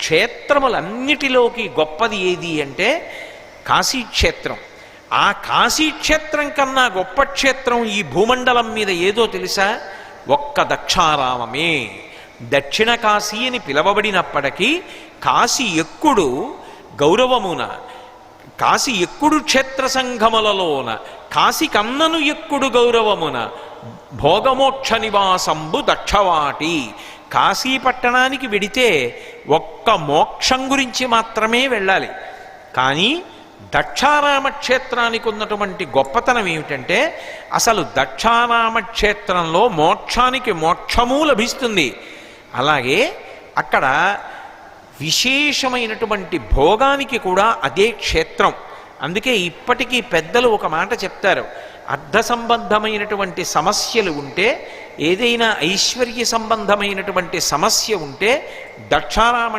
క్షేత్రములన్నిటిలోకి గొప్పది ఏది అంటే కాశీక్షేత్రం. ఆ కాశీక్షేత్రం కన్నా గొప్ప క్షేత్రం ఈ భూమండలం మీద ఏదో తెలుసా? ఒక్క దక్షారామమే. దక్షిణ కాశీ అని పిలవబడినప్పటికీ కాశీ ఎక్కుడు గౌరవమున కాశీ ఎక్కుడు క్షేత్ర సంఘములలోన కాశీ కన్నను ఎక్కుడు గౌరవమున భోగమోక్ష నివాసంబు దక్షవాటి. కాశీ పట్టణానికి వెడితే ఒక్క మోక్షం గురించి మాత్రమే వెళ్ళాలి. కానీ దక్షారామ క్షేత్రానికి ఉన్నటువంటి గొప్పతనం ఏమిటంటే అసలు దక్షారామ క్షేత్రంలో మోక్షానికి మోక్షము లభిస్తుంది. అలాగే అక్కడ విశేషమైనటువంటి భోగానికి కూడా అదే క్షేత్రం. అందుకే ఇప్పటికీ పెద్దలు ఒక మాట చెప్తారు. అర్ధ సంబంధమైనటువంటి సమస్యలు ఉంటే ఏదైనా ఐశ్వర్య సంబంధమైనటువంటి సమస్య ఉంటే దక్షారామ